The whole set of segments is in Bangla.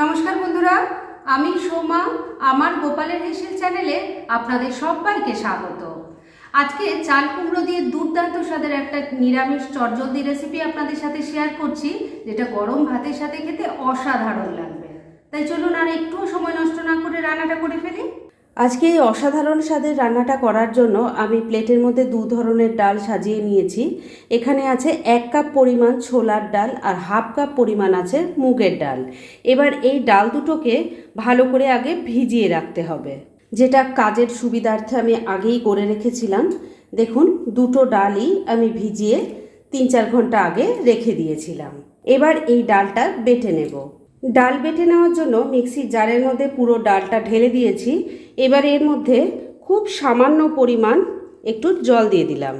নমস্কার বন্ধুরা, আমি সোমা, আমার গোপালের হেসেল চ্যানেলে আপনাদের সবাইকে স্বাগত। আজকে চাল কুমড়ো দিয়ে দুর্দান্ত স্বাদের একটা নিরামিষ চটজলদি রেসিপি আপনাদের সাথে শেয়ার করছি, যেটা গরম ভাতের সাথে খেতে অসাধারণ লাগবে। তাই চলুন আর একটুও সময় নষ্ট না করে রান্নাটা করে ফেলি। আজকে এই অসাধারণ স্বাদের রান্নাটা করার জন্য আমি প্লেটের মধ্যে দু ধরনের ডাল সাজিয়ে নিয়েছি। এখানে আছে এক কাপ পরিমাণ ছোলার ডাল আর হাফ কাপ পরিমাণ আছে মুগের ডাল। এবার এই ডাল দুটোকে ভালো করে আগে ভিজিয়ে রাখতে হবে। যেটা কাজের সুবিধার্থে আমি আগেই করে রেখেছিলাম। দেখুন, দুটো ডালই আমি ভিজিয়ে তিন চার ঘণ্টা আগে রেখে দিয়েছিলাম। এবার এই ডালটা বেটে নেব। ডাল বেটে নেওয়ার জন্য মিক্সির জারের মধ্যে পুরো ডালটা ঢেলে দিয়েছি। এবার এর মধ্যে খুব সামান্য পরিমাণ একটু জল দিয়ে দিলাম।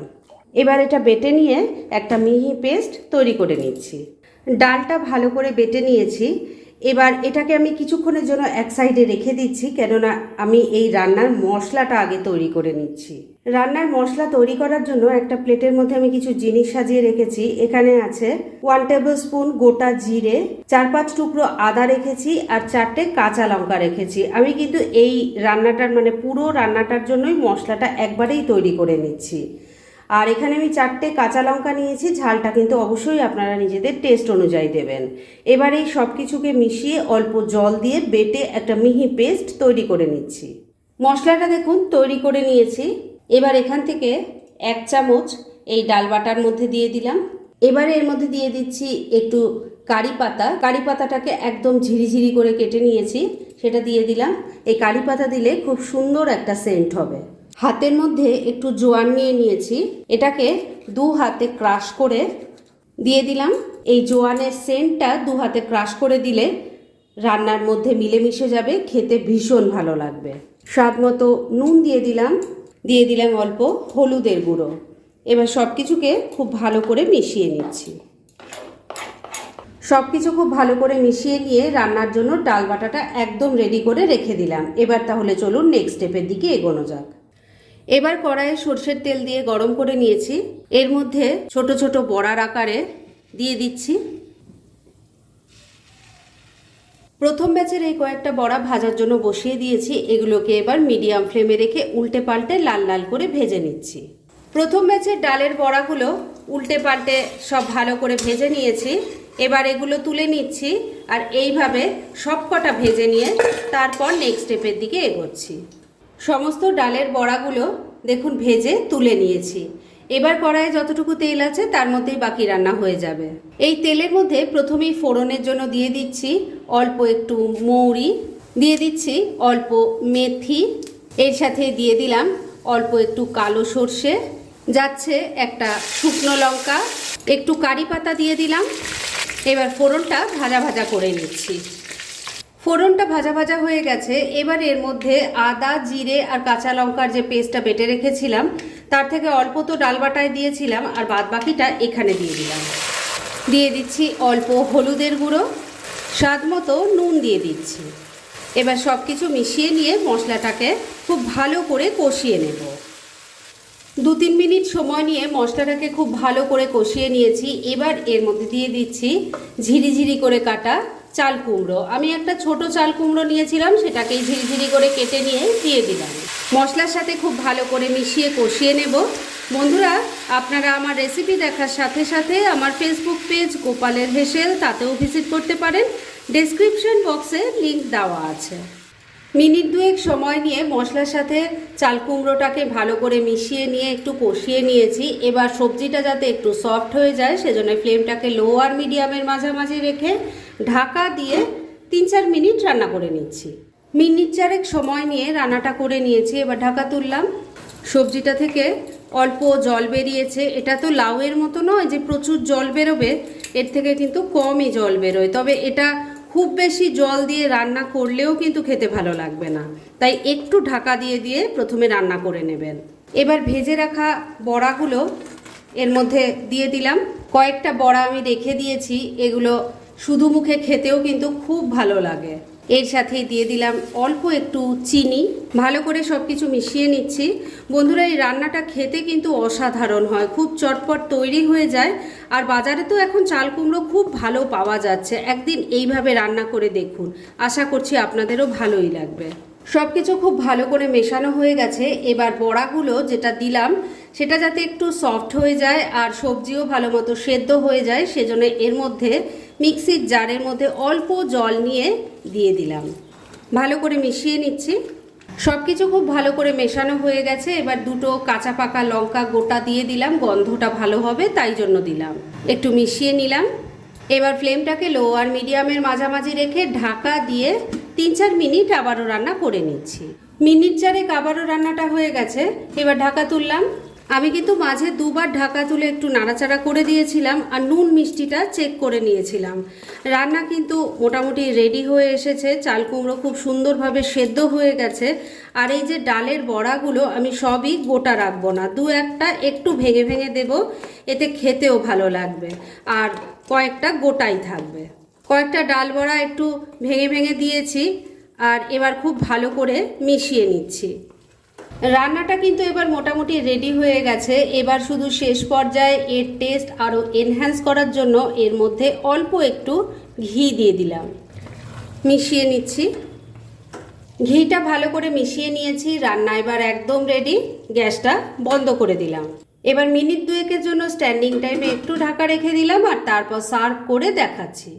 এবার এটা বেটে নিয়ে একটা মিহি পেস্ট তৈরি করে নিচ্ছি। ডালটা ভালো করে বেটে নিয়েছি। এবার এটাকে আমি কিছুক্ষণের জন্য এক সাইডে রেখে দিচ্ছি, কেননা আমি এই রান্নার মশলাটা আগে তৈরি করে নিচ্ছি। রান্নার মশলা তৈরি করার জন্য একটা প্লেটের মধ্যে আমি কিছু জিনিস সাজিয়ে রেখেছি। এখানে আছে ওয়ান টেবিল স্পুন গোটা জিরে, চার পাঁচ টুকরো আদা রেখেছি আর চারটে কাঁচা লঙ্কা রেখেছি। আমি কিন্তু এই রান্নাটার মানে পুরো রান্নাটার জন্যই মশলাটা একবারেই তৈরি করে নিচ্ছি। আর এখানে আমি চারটে কাঁচা লঙ্কা নিয়েছি, ঝালটা কিন্তু অবশ্যই আপনারা নিজেদের টেস্ট অনুযায়ী দেবেন। এবার এই সব কিছুকে মিশিয়ে অল্প জল দিয়ে বেটে একটা মিহি পেস্ট তৈরি করে নিচ্ছি। মশলাটা দেখুন, তৈরি করে নিয়েছি। এবার এখান থেকে এক চামচ এই ডাল বাটার মধ্যে দিয়ে দিলাম। এবারে এর মধ্যে দিয়ে দিচ্ছি একটু কারি পাতা। কারি পাতাটাকে একদম ঝিরিঝিরি করে কেটে নিয়েছি, সেটা দিয়ে দিলাম। এই কারি পাতা দিলে খুব সুন্দর একটা সেন্ট হবে। হাতের মধ্যে একটু জোয়ান নিয়ে নিয়েছি। এটাকে দু হাতে ক্রাশ করে দিয়ে দিলাম। এই জোয়ানের সেন্টটা দু হাতে ক্রাশ করে দিলে রান্নার মধ্যে মিলেমিশে যাবে, খেতে ভীষণ ভালো লাগবে। স্বাদ মতো নুন দিয়ে দিলাম। দিয়ে দিলাম অল্প হলুদের গুঁড়ো। এবার সব কিছুকে খুব ভালো করে মিশিয়ে নিচ্ছি। সব কিছু খুব ভালো করে মিশিয়ে নিয়ে রান্নার জন্য ডাল বাটাটা একদম রেডি করে রেখে দিলাম। এবার তাহলে চলুন নেক্সট স্টেপের দিকে এগোনো যাক। এবার কড়াইয়ে সর্ষের তেল দিয়ে গরম করে নিয়েছি। এর মধ্যে ছোট ছোট বড়ার আকারে দিয়ে দিচ্ছি। প্রথম ব্যাচের এই কয়েকটা বড়া ভাজার জন্য বসিয়ে দিয়েছি। এগুলোকে এবার মিডিয়াম ফ্লেমে রেখে উল্টে পাল্টে লাল লাল করে ভেজে নিচ্ছি। প্রথম ব্যাচের ডালের বড়াগুলো উল্টে পাল্টে সব ভালো করে ভেজে নিয়েছি। এবার এগুলো তুলে নিচ্ছি আর এইভাবে সব কটা ভেজে নিয়ে তারপর নেক্সট স্টেপের দিকে এগোচ্ছি। সমস্ত ডালের বড়াগুলো দেখুন ভেজে তুলে নিয়েছি। এবার কড়াইয়ে যতটুকু তেল আছে তার মধ্যেই বাকি রান্না হয়ে যাবে। এই তেলের মধ্যে প্রথমেই ফোড়নের জন্য দিয়ে দিচ্ছি অল্প একটু মৌরি, দিয়ে দিচ্ছি অল্প মেথি, এর সাথে দিয়ে দিলাম অল্প একটু কালো সর্ষে, যাচ্ছে একটা শুকনো লঙ্কা, একটু কারি পাতা দিয়ে দিলাম। এবার ফোড়নটা ভাজা ভাজা করে নিচ্ছি। ফোড়নটা ভাজা ভাজা হয়ে গেছে। এবার এর মধ্যে আদা, জিরে আর কাঁচা লঙ্কার যে পেস্টটা বেটে রেখেছিলাম, তার থেকে অল্প তো ডাল বাটায় দিয়েছিলাম আর বাদ বাকিটা এখানে দিয়ে দিলাম। দিয়ে দিচ্ছি অল্প হলুদের গুঁড়ো, স্বাদ মতো নুন দিয়ে দিচ্ছি। এবার সব কিছু মিশিয়ে নিয়ে মশলাটাকে খুব ভালো করে কষিয়ে নেব। দু তিন মিনিট সময় নিয়ে মশলাটাকে খুব ভালো করে কষিয়ে নিয়েছি। এবার এর মধ্যে দিয়ে দিচ্ছি ঝিরিঝিরি করে কাটা চাল কুমড়ো। আমি একটা ছোট চাল কুমড়ো নিয়েছিলাম, সেটাকেই ঝিরিঝিরি করে কেটে নিয়ে দিয়ে দিলাম। মশলার সাথে খুব ভালো করে মিশিয়ে কষিয়ে নেব। বন্ধুরা, আপনারা আমার রেসিপি দেখার সাথে সাথে আমার ফেসবুক পেজ গোপালের হেসেল, তাতেও ভিজিট করতে পারেন। ডেসক্রিপশন বক্সে লিংক দেওয়া আছে। মিনিট দুয়েক সময় নিয়ে মশলার সাথে চাল কুমড়োটাকে ভালো করে মিশিয়ে নিয়ে একটু কষিয়ে নিয়েছি। এবার সবজিটা যাতে একটু সফট হয়ে যায়, সেজন্য ফ্লেমটাকে লো আর মিডিয়ামের মাঝামাঝি রেখে ঢাকা দিয়ে তিন চার মিনিট রান্না করে নিচ্ছি। মিনিট চারেক সময় নিয়ে রান্নাটা করে নিয়েছি, এবার ঢাকা তুললাম। সবজিটা থেকে অল্প জল বেরিয়েছে। এটা তো লাউয়ের মতো নয় যে প্রচুর জল বেরোবে, এর থেকে কিন্তু কমই জল বেরোয়। তবে এটা খুব বেশি জল দিয়ে রান্না করলেও কিন্তু খেতে ভালো লাগবে না। তাই একটু ঢাকা দিয়ে দিয়ে প্রথমে রান্না করে নেবেন। এবার ভেজে রাখা বড়াগুলো এর মধ্যে দিয়ে দিলাম। কয়েকটা বড়া আমি রেখে দিয়েছি। এগুলো শুধু মুখে খেতেও কিন্তু খুব ভালো লাগে। এর সাথেই দিয়ে দিলাম অল্প একটু চিনি। ভালো করে সব কিছু মিশিয়ে নিচ্ছি। বন্ধুরা, এই রান্নাটা খেতে কিন্তু অসাধারণ হয়। খুব চটপট তৈরি হয়ে যায়। আর বাজারে তো এখন চাল কুমড়ো খুব ভালো পাওয়া যাচ্ছে। একদিন এইভাবে রান্না করে দেখুন। আশা করছি আপনাদেরও ভালোই লাগবে। সব কিছু খুব ভালো করে মেশানো হয়ে গেছে। এবার বড়াগুলো যেটা দিলাম, সেটা যাতে একটু সফট হয়ে যায় আর সবজিও ভালো মতো সেদ্ধ হয়ে যায়, সেজন্য এর মধ্যে মিক্সির জারের মধ্যে অল্প জল নিয়ে দিয়ে দিলাম। ভালো করে মিশিয়ে নিচ্ছি। সব কিছু খুব ভালো করে মেশানো হয়ে গেছে। এবার দুটো কাঁচা পাকা লঙ্কা গোটা দিয়ে দিলাম। গন্ধটা ভালো হবে, তাই জন্য দিলাম। একটু মিশিয়ে নিলাম। এবার ফ্লেমটাকে লো আর মিডিয়ামের মাঝামাঝি রেখে ঢাকা দিয়ে তিন চার মিনিট আবারও রান্না করে নিচ্ছি। মিনিট চারেক আবারও রান্নাটা হয়ে গেছে। এবার ঢাকা তুললাম। আমি কিন্তু মাঝে দুবার ঢাকা তুলে একটু নাড়াচাড়া করে দিয়েছিলাম আর নুন মিষ্টিটা চেক করে নিয়েছিলাম। রান্না কিন্তু মোটামুটি রেডি হয়ে এসেছে, চাল কুমড়ো খুব সুন্দরভাবে সেদ্ধ হয়ে গেছে আর এই যে ডালের বড়াগুলো আমি সবই গোটা রাখব না, দু একটা একটু ভেঙে ভেঙে দেব, এতে খেতেও ভালো লাগবে আর কয়েকটা গোটাই থাকবে। কয়েকটা ডাল বড়া একটু ভেঙে ভেঙে দিয়েছি আর এবার খুব ভালো করে মিশিয়ে নিচ্ছি। রান্নাটা কিন্তু এবার মোটামুটি রেডি হয়ে গেছে। এবার শুধু শেষ পর্যায়ে এর টেস্ট আরও এনহ্যান্স করার জন্য এর মধ্যে অল্প একটু ঘি দিয়ে দিলাম। মিশিয়ে নিচ্ছি। ঘিটা ভালো করে মিশিয়ে নিয়েছি। রান্না এবার একদম রেডি গ্যাসটা বন্ধ করে দিলাম। এবার মিনিট দুয়েকের জন্য স্ট্যান্ডিং টাইমে একটু ঢাকা রেখে দিলাম আর তারপর সার্ভ করে দেখাচ্ছি।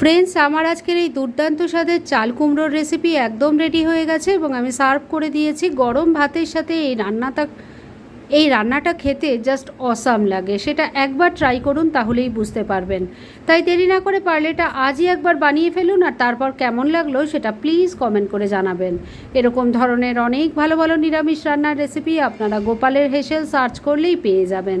ফ্রেন্ডস আমার আজকের এই দুর্দান্ত স্বাদের চাল কুমড়োর রেসিপি একদম রেডি হয়ে গেছে এবং আমি সার্ভ করে দিয়েছি। গরম ভাতের সাথে এই রান্নাটা এই রান্নাটা খেতে জাস্ট অসাম লাগে। সেটা একবার ট্রাই করুন, তাহলেই বুঝতে পারবেন। তাই দেরি না করে পারলে এটা আজই একবার বানিয়ে ফেলুন আর তারপর কেমন লাগল সেটা প্লিজ কমেন্ট করে জানাবেন। এরকম ধরনের অনেক ভালো ভালো নিরামিষ রান্নার রেসিপি আপনারা গোপালের হেসেল সার্চ করলেই পেয়ে যাবেন।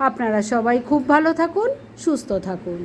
আপনারা সবাই খুব ভালো থাকুন সুস্থ থাকুন।